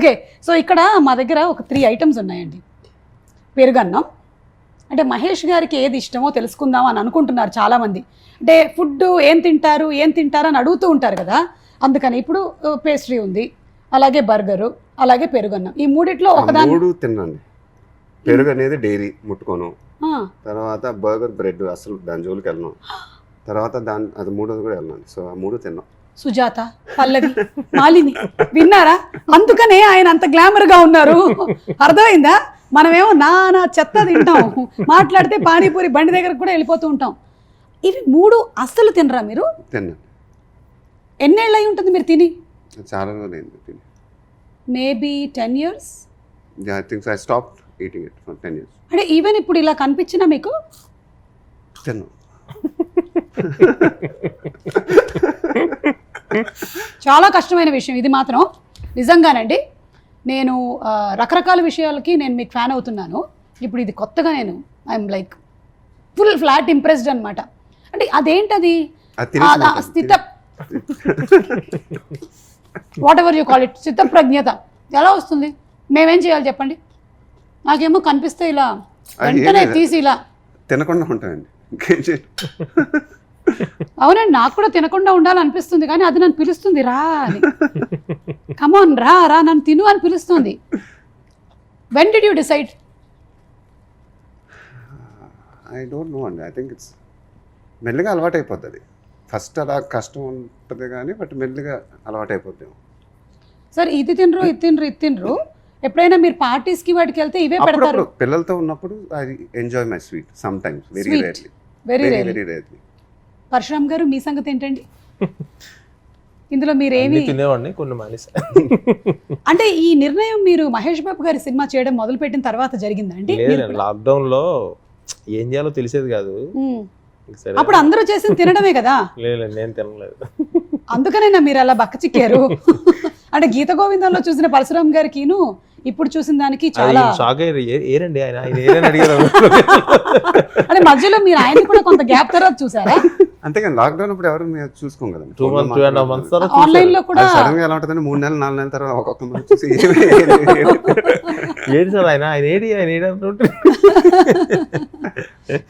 Okay so ఇక్కడ మా దగ్గర ఒక త్రీ ఐటమ్స్ ఉన్నాయండి. పెరుగన్నం. అంటే మహేష్ గారికి ఏది ఇష్టమో తెలుసుకుందాం అని అనుకుంటున్నారు చాలామంది. అంటే ఫుడ్ ఏం తింటారు ఏం తింటారు అని అడుగుతూ ఉంటారు కదా. అందుకని ఇప్పుడు పేస్ట్రీ ఉంది. అలాగే బర్గరు అలాగే పెరుగన్నం. ఈ మూడిట్లో ఒకదాని తినండి పెరుగు అనేది డైలీ ముట్టుకోను. తర్వాత బర్గర్ బ్రెడ్ అసలు దాని జోలికి వెళ్ళను తర్వాత దాని అది మూడోది కూడా వెళ్ళను. సో ఆ మూడు తిన్నాం. సుజాత పల్లవి మాలిని విన్నారా? అందుకనే ఆయన అంత గ్లామర్గా ఉన్నారు. అర్థమైందా? మనమేమో నానా చెత్త తింటాం. మాట్లాడితే పానీపూరి బండి దగ్గరకు కూడా వెళ్ళిపోతూ ఉంటాం. ఇవి మూడు అస్సలు తినరా మీరు? తిన్నాను. ఎన్నేళ్ళు అయి ఉంటుంది మీరు తిని? చాలా maybe ten years I stop eating it for ten years అంటే ఈవెన్ ఇప్పుడు ఇలా కనిపించినా మీకు? తిన్నాం చాలా కష్టమైన విషయం ఇది మాత్రం. నిజంగానండి నేను రకరకాల విషయాలకి నేను మీకు ఫ్యాన్ అవుతున్నాను. ఇప్పుడు ఇది కొత్తగా నేను I'm like full flat impressed అనమాట అంటే అదేంటది? స్థిత whatever you call it స్థిత ప్రజ్ఞత ఎలా వస్తుంది? మేమేం చేయాలి చెప్పండి? నాకేమో కనిపిస్తే ఇలా వెంటనే. తీసి ఇలా తినకుండా ఉంటానండి. అవునండి నాకు కూడా తినకుండా ఉండాలనిపిస్తుంది కానీ అది నన్ను పిలుస్తుంది రా అని. కమాన్ రా రా నన్ను తిను అని పిలుస్తుంది. When did you decide I don't know అండి ఐ థింక్ ఇట్స్ మెల్లిగా అలవాటు అయిపోతుంది ఫస్ట్ అలా కష్టం ఉంటుంది కానీ బట్ మెల్లిగా అలవాటు అయిపోతాం సార్ ఇది తినరు ఇది తినరు ఇది తినరు. ఎప్పుడైనా మీరు పార్టీస్కి వాటికి వెళ్తే ఇవే పెడతారు. పిల్లలతో ఉన్నప్పుడు I enjoy my sweet sometimes very. Rarely very very rarely Parashuram garu మీ సంగతి ఏంటండి? ఇందులో మీరేమి తినేవాడిని కొన్ని మానేసా. అంటే ఈ నిర్ణయం మీరు మహేష్ బాబు గారి సినిమా చేయడం మొదలుపెట్టిన తర్వాత జరిగిందా అండి? మీరు లేదండి కూడా- లాక్డౌన్లో ఏం చేయాలో తెలిసేది కాదు. అప్పుడు అందరూ చేసింది తినడమే కదా? లేదు నేను తినలేదు. అందుకనేనా మీరు అలా బక్క చిక్కారు? అంటే గీత గోవిందంలో చూసిన పరశురామ్ గారికిను ఇప్పుడు చూసిన దానికి చాలా షాక్ అయ్యారు. ఏరండి ఆయన? ఆయన ఏరని అడిగారు. అంటే మధ్యలో మీరు ఆయన కూడా కొంత గ్యాప్ తర్వాత చూసారా? అంతేగాని లాక్డౌన్ అప్పుడు ఎవరు మీరు చూసుకోం కదా two months two and half months తర్వాత ఆన్లైన్లో కూడా సడన్గా ఎలా ఉంటుందంటే మూడు నెలలు నాలుగు నెలల తర్వాత ఒక్కొక్క మంది చూసి సార్ ఆయన? ఆయన ఏడి ఆయన ఏడి అంటుంటే?